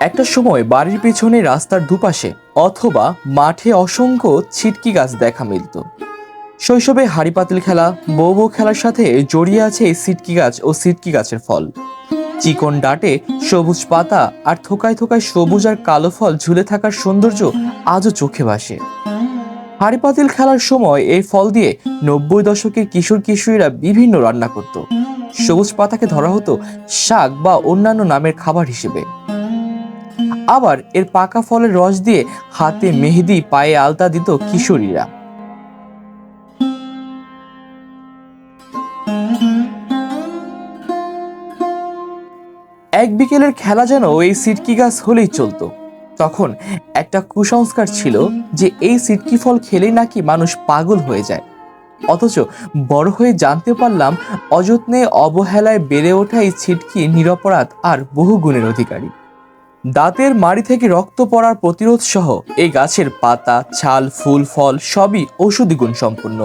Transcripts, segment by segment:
একটা সময় বাড়ির পেছনে রাস্তার দুপাশে অথবা মাঠে অসংখ্য ছিটকি গাছ দেখা মিলত। শৈশবে হাড়ি পাতিল খেলা বউ বউ খেলার সাথে জড়িয়ে আছে এই সিটকি গাছ ও সিটকি গাছের ফল। চিকন ডাটে সবুজ পাতা আর থোকায় থোকায় সবুজ আর কালো ফল ঝুলে থাকার সৌন্দর্য আজও চোখে ভাসে। হাড়ি পাতিল খেলার সময় এই ফল দিয়ে নব্বই দশকের কিশোর কিশোরীরা বিভিন্ন রান্না করত। সবুজ পাতাকে ধরা হতো শাক বা অন্যান্য নামের খাবার হিসেবে। আবার এর পাকা ফলের রস দিয়ে হাতে মেহেদি, পায়ে আলতা দিত কিশোরীরা। এক বিকেলের খেলা যেন এই সিটকি গাছ হলেই চলতো। তখন একটা কুসংস্কার ছিল যে এই সিটকি ফল খেলেই নাকি মানুষ পাগল হয়ে যায়। অথচ বড় হয়ে জানতে পারলাম অযত্নে অবহেলায় বেড়ে ওঠা এই ছিটকি, নিরপরাধ আর বহু গুণের অধিকারী। দাঁতের মাড়ি থেকে রক্ত পড়ার প্রতিরোধ সহ এই গাছের পাতা, ছাল, ফুল, ফল সবই ঔষধি গুণ সম্পন্ন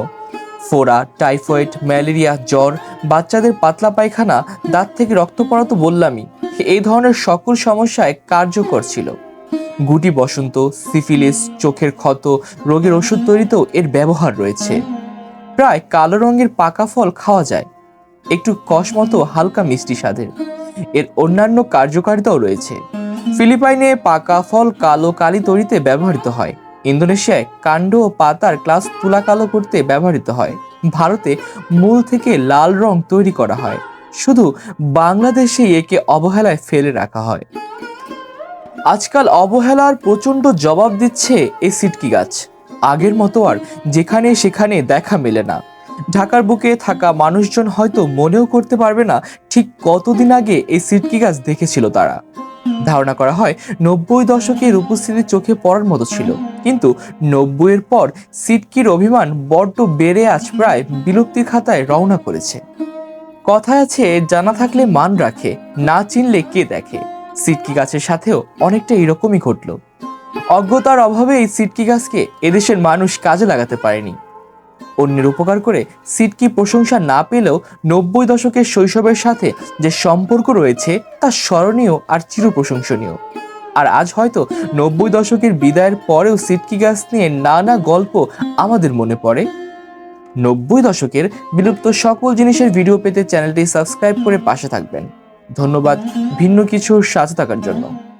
ফোড়া, টাইফয়েড, ম্যালেরিয়া, জ্বর, বাচ্চাদের পাতলা পায়খানা, দাঁত থেকে রক্ত পড়া তো বললামই, এই ধরনের সকল সমস্যায় কার্যকর ছিল। গুটি বসন্ত, সিফিলিস, চোখের ক্ষত, রোগের ওষুধ তৈরিতেও এর ব্যবহার রয়েছে। প্রায় কালো রঙের পাকা ফল খাওয়া যায়। একটু কষ মতো হালকা মিষ্টি স্বাদের। এর অন্যান্য কার্যকারিতাও রয়েছে। ফিলিপাইনে পাকা ফল কালো কালি তৈরিতে ব্যবহৃত হয়। ইন্দোনেশিয়ায় কাণ্ড ও পাতার ক্লাস তুলা কালো করতে ব্যবহৃত হয়। ভারতে মূল থেকে লাল রং তৈরি করা হয়। শুধু বাংলাদেশে একে অবহেলায় ফেলে রাখা হয়। আজকাল অবহেলার প্রচণ্ড জবাব দিচ্ছে এই সিটকি গাছ। আগের মতো আর যেখানে সেখানে দেখা মেলে না। ঢাকার বুকে থাকা মানুষজন হয়তো মনেও করতে পারবে না ঠিক কতদিন আগে এই সিটকি গাছ দেখেছিল তারা। ধারণা করা হয়, নব্বই দশকের উপস্থিতি চোখে পড়ার মতো ছিল। কিন্তু নব্বইয়ের পর সিটকির অভিমান বড্ড বেড়ে আজ প্রায় বিলুপ্তির খাতায় রওনা করেছে। কথায় আছে, জানা থাকলে মান রাখে, না চিনলে কে দেখে? সিটকি গাছের সাথেও অনেকটা এরকমই ঘটলো। অজ্ঞতার অভাবে এই সিটকি গাছকে এদেশের মানুষ কাজে লাগাতে পারেনি। অন্যের উপকার করে সিটকি প্রশংসা না পেলেও নব্বই দশকের শৈশবের সাথে যে সম্পর্ক রয়েছে তা স্মরণীয় আর চির প্রশংসনীয় আর আজ হয়তো নব্বই দশকের বিদায়ের পরেও সিটকি গাছ নিয়ে নানা গল্প আমাদের মনে পড়ে। নব্বই দশকের বিলুপ্ত সকল জিনিসের ভিডিও পেতে চ্যানেলটি সাবস্ক্রাইব করে পাশে থাকবেন। ধন্যবাদ ভিন্ন কিছুর সাথে থাকার জন্য।